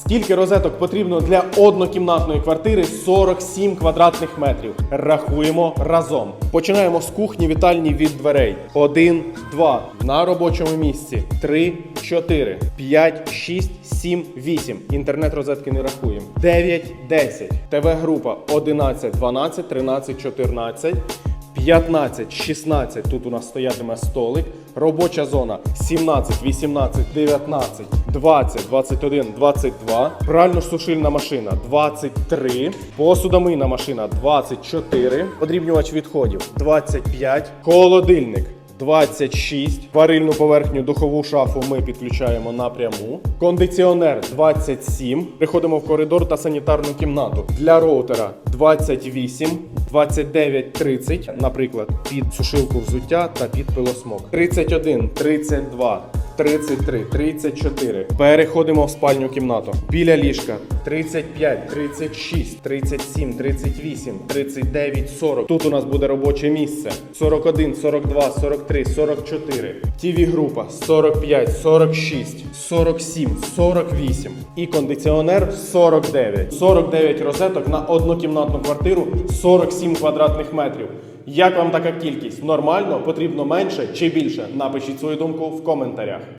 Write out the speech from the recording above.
Скільки розеток потрібно для однокімнатної квартири 47 квадратних метрів. Рахуємо разом. Починаємо з кухні вітальні від дверей. 1, 2. На робочому місці. 3, 4, 5, 6, 7, 8. Інтернет розетки не рахуємо. 9, 10. ТВ-група 11, 12, 13, 14. 15, 16, тут у нас стоятиме столик. Робоча зона 17, 18, 19, 20, 21, 22. Прально-сушильна машина 23. Посудомийна машина 24. Подрібнювач відходів 25. Холодильник 26. Варильну поверхню духову шафу ми підключаємо напряму. Кондиціонер 27. Приходимо в коридор та санітарну кімнату. Для роутера 28, 29, 30, наприклад, під сушилку взуття та під пилосмок. 31, 32. 33, 34. Переходимо в спальню кімнату. Біля ліжка 35, 36, 37, 38, 39, 40. Тут у нас буде робоче місце. 41, 42, 43, 44. тв група 45, 46, 47, 48. І кондиціонер 49. 49 розеток на однокімнатну квартиру 47 квадратних метрів. Як вам така кількість? Нормально? Потрібно менше чи більше? Напишіть свою думку в коментарях.